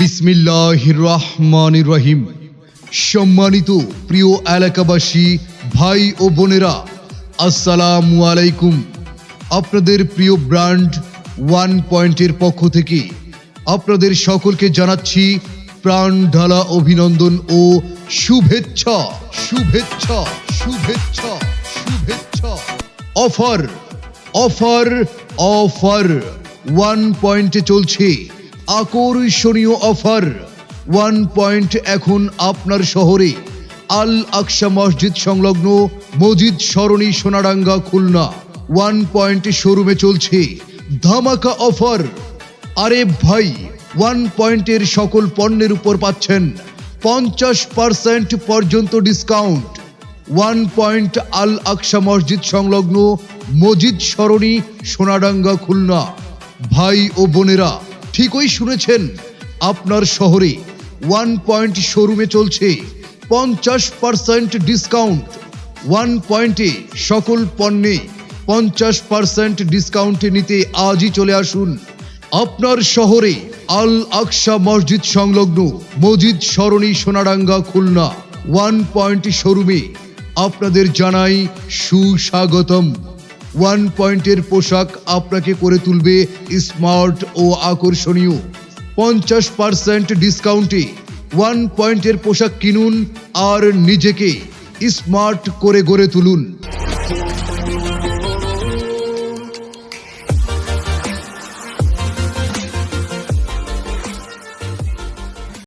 বিসমিল্লাহ রহিম সম্মানিত প্রিয় এলাকাবাসী, ভাই ও বোনেরা, আসসালামু আলাইকুম। আপনাদের প্রিয় ব্র্যান্ড ওয়ান পয়েন্টের পক্ষ থেকে আপনাদের সকলকে জানাচ্ছি প্রাণ ঢালা অভিনন্দন ও শুভেচ্ছা শুভেচ্ছা শুভেচ্ছা শুভেচ্ছা। Offer offer offer. ওয়ান পয়েন্টে চলছে আকর্ষণীয় অফার। ওয়ান পয়েন্ট এখন আপনার শহরে। আল আকসা মসজিদ সংলগ্ন মজিদ সরণি সোনাডাঙ্গা, খুলনা। ওয়ান পয়েন্ট শোরুমে চলছে ধামাকা অফার। আরে ভাই ওয়ান পয়েন্টের সকল পণ্যের উপর পাচ্ছেন পঞ্চাশ পার্সেন্ট পর্যন্ত discount. One point Al Aqsa মসজিদ সংলগ্ন মজিদ সরণি, সোনাডাঙ্গা, খুলনা। ভাই ও বোনেরা ঠিকই শুনেছেন আপনার শহরে ওয়ান পয়েন্ট শোরুমে চলছে পঞ্চাশ পার্সেন্ট ডিসকাউন্ট ওয়ান পয়েন্টে সকল পণ্যে পঞ্চাশ পার্সেন্ট ডিসকাউন্টে নিতে আজই চলে আসুন। আপনার শহরে আল আকসা মসজিদ সংলগ্ন মজিদ সরণি সোনাডাঙ্গা খুলনা ওয়ান পয়েন্ট শোরুমে আপনাদের জানাই সুস্বাগতম। ওয়ান পয়েন্টের পোশাক আপনাকে করে তুলবে স্মার্ট ও আকর্ষণীয়। পঞ্চাশ পার্সেন্ট ডিসকাউন্টে ওয়ান পয়েন্টের পোশাক কিনুন আর নিজেকে স্মার্ট করে গড়ে তুলুন।